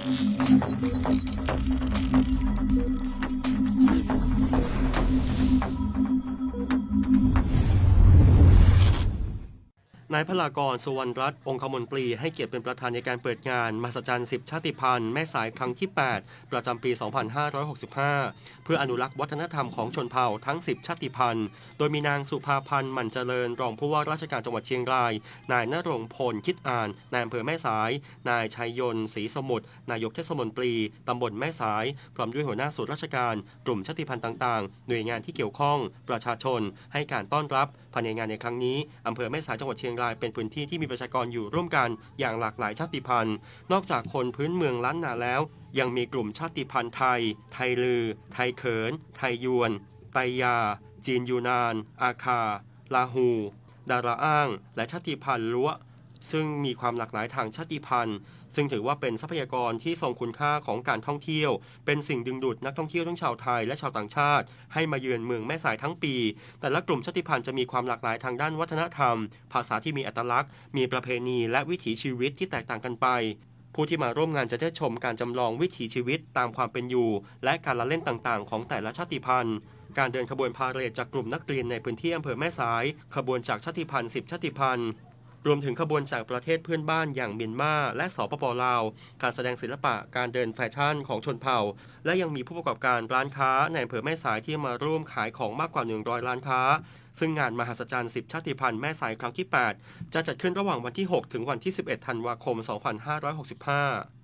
よろしくお願いします。 นายพลากรสุวรรณรัตน์องคมนตรีให้เกียรติเป็นประธานในการเปิดงานมหัศจรรย์ 10 ชาติพันธุ์แม่สายครั้งที่ 8 ประจำปี 2565 เพื่ออนุรักษ์วัฒนธรรมของชนเผ่าทั้ง 10 ชาติพันธุ์ โดยมีนางสุภาพันธ์หมั่นเจริญรองผู้ว่าราชการจังหวัดเชียงราย นายนรงพลคิดอ่านนายอำเภอแม่สาย นายชัยยนต์ศรีสมุทรนายกเทศมนตรีตำบลแม่สายพร้อมด้วยหัวหน้าส่วนราชการ กลุ่มชาติพันธุ์ต่างๆ หน่วยงานที่เกี่ยวข้อง ประชาชน ให้การต้อนรับภายในงานในครั้งนี้อำเภอแม่สายจังหวัดเชียงรายเป็นพื้นที่ที่มีประชากรอยู่ร่วมกันอย่างหลากหลายชาติพันธุ์ นอกจากคนพื้นเมืองล้านนาแล้ว ยังมีกลุ่มชาติพันธุ์ไทย ไทยลือ ไทยเขิน ไทยยวน ไตยา จีนยูนาน อาคา ลาหู ดาราอ้าง และชาติพันธุ์ล้ว ซึ่งมีความหลากหลายทางชาติพันธุ์ ซึ่งถือว่าเป็นทรัพยากรที่ทรงคุณค่าของการท่องเที่ยว เป็นสิ่งดึงดูดนักท่องเที่ยวทั้งชาวไทยและชาวต่างชาติ ให้มาเยือนเมืองแม่สายทั้งปี แต่ละกลุ่มชาติพันธุ์จะมีความหลากหลายทางด้านวัฒนธรรม ภาษาที่มีอัตลักษณ์ มีประเพณีและวิถีชีวิตที่แตกต่างกันไปผู้ที่มาร่วมงานจะได้ชมการจำลองวิถีชีวิตตามความเป็นอยู่ และการละเล่นต่างๆ ของแต่ละชาติพันธุ์ การเดินขบวนพาเหรดจากกลุ่มนักเรียนในพื้นที่อำเภอแม่สาย ขบวนจากชาติพันธุ์10 ชาติพันธุ์ รวมถึงขบวนจากประเทศเพื่อนบ้านอย่างเมียนมาและสปปลาว การแสดงศิลปะการเดินแฟชั่นของชนเผ่า และยังมีผู้ประกอบการร้านค้าในอำเภอแม่สายที่มาร่วมขายของมากกว่า 100 ร้านค้า ซึ่งงานมหัศจรรย์10 ชาติพันธุ์แม่สายครั้งที่ 8 จะจัดขึ้นระหว่างวันที่ 6 ถึงวันที่ 11 ธันวาคม 2565